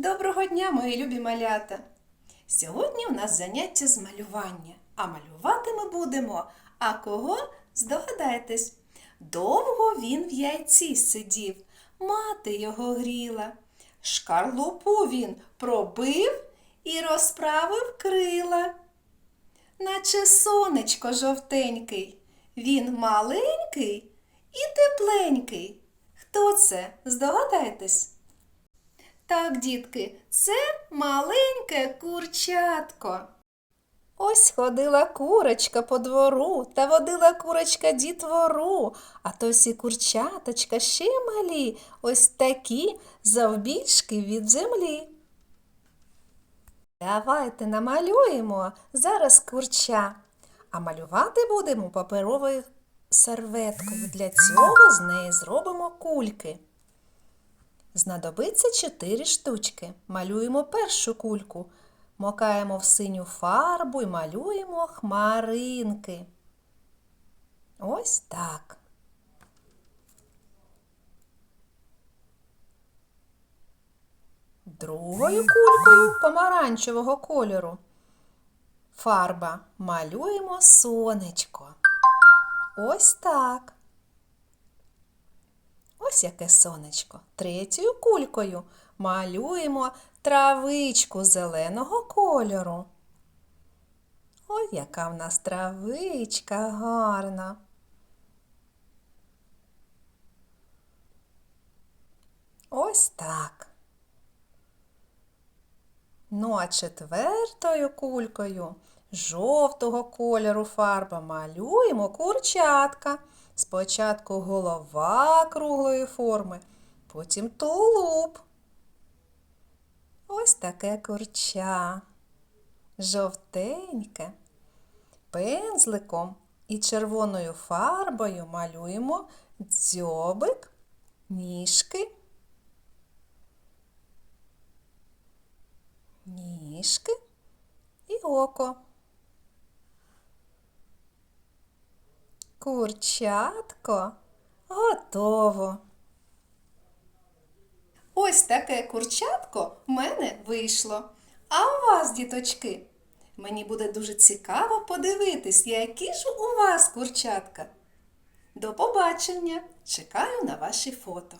Доброго дня, мої любі малята! Сьогодні у нас заняття з малювання, а малювати ми будемо. А кого? Здогадайтесь, довго він в яйці сидів, мати його гріла. Шкарлупу він пробив і розправив крила. Наче сонечко жовтенький, він маленький і тепленький. Хто це? Здогадайтесь? Так, дітки, це маленьке курчатко. Ось ходила курочка по двору та водила курочка дітвору, а то всі курчаточка ще малі, ось такі завбільшки від землі. Давайте намалюємо зараз курча, а малювати будемо паперовою серветкою. Для цього з неї зробимо кульки. Знадобиться 4 штучки. Малюємо першу кульку. Мокаємо в синю фарбу і малюємо хмаринки. Ось так. Другою кулькою помаранчевого кольору. Фарба малюємо сонечко. Ось так. Ось яке сонечко. Третьою кулькою малюємо травичку зеленого кольору. Ой, яка в нас травичка гарна. Ось так. Ну, а четвертою кулькою жовтого кольору фарба малюємо курчатка. Спочатку голова круглої форми, потім тулуб. Ось таке курча. Жовтеньке. Пензликом і червоною фарбою малюємо дзьобик, ніжки, ніжки і око. Курчатко готово. Ось таке курчатко в мене вийшло. А у вас, діточки? Мені буде дуже цікаво подивитись, які ж у вас курчатка. До побачення! Чекаю на ваші фото.